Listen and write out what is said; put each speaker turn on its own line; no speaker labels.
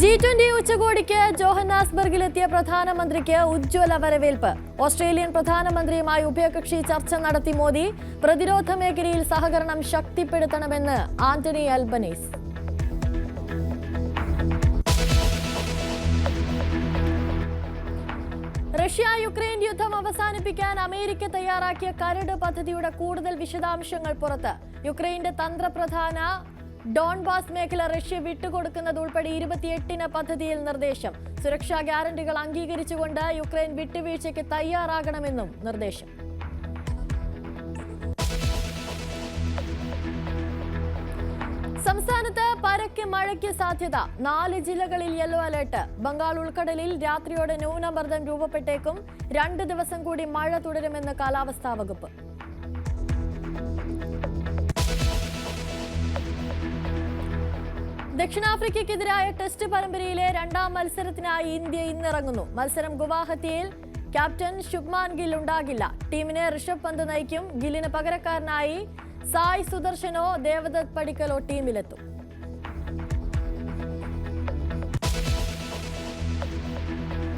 G twenty ഉച്ചകോടിക്ക് ജോഹന്നാസ്ബർഗിലെത്തിയ പ്രധാനമന്ത്രിക്ക് ഉജ്ജ്വല വരവേൽപ്പ്. ഓസ്ട്രേലിയൻ പ്രധാനമന്ത്രിയുമായി ഉഭയകക്ഷി ചർച്ച നടത്തി മോദി പ്രതിരോധ മേഖലയിൽ സഹകരണം ശക്തിപ്പെടുത്തണമെന്ന് ആന്റണി അൽബനീസ് റഷ്യ യുക്രൈൻ യുദ്ധം അവസാനിപ്പിക്കാൻ അമേരിക്ക തയ്യാറാക്കിയ കരട് പദ്ധതിയുടെ കൂടുതൽ വിശദാംശങ്ങൾ പുറത്ത്. യുക്രൈന്റെ തന്ത്രപ്രധാന ഡോൺബാസ് മേഖല റഷ്യ വിട്ടുകൊടുക്കുന്നത് ഉൾപ്പെടെ ഇരുപത്തിയെട്ടിന് പദ്ധതിയിൽ നിർദ്ദേശം. സുരക്ഷാ ഗ്യാരണ്ടികൾ അംഗീകരിച്ചുകൊണ്ട് യുക്രൈൻ വിട്ടുവീഴ്ചയ്ക്ക് തയ്യാറാകണമെന്നും നിർദ്ദേശം. സംസ്ഥാനത്ത് പരക്കെ മഴയ്ക്ക് സാധ്യത. നാല് ജില്ലകളിൽ യെല്ലോ അലേർട്ട്. ബംഗാൾ ഉൾക്കടലിൽ രാത്രിയോടെ ന്യൂനമർദ്ദം രൂപപ്പെട്ടേക്കും. രണ്ട് ദിവസം കൂടി മഴ തുടരുമെന്ന് കാലാവസ്ഥാ വകുപ്പ്. ദക്ഷിണാഫ്രിക്കയ്ക്കെതിരായ ടെസ്റ്റ് പരമ്പരയിലെ രണ്ടാം മത്സരത്തിനായി ഇന്ത്യ ഇന്നിറങ്ങുന്നു. മത്സരം ഗുവാഹത്തിയിൽ ക്യാപ്റ്റൻ ശുഭ്മാൻ ഗിൽ ഉണ്ടാകില്ല. ടീമിനെ ഋഷഭ് പന്ത് നയിക്കും ഗില്ലിന് പകരക്കാരനായി സായ് സുദർശനോ ദേവദത്ത് പടിക്കലോ ടീമിലെത്തും.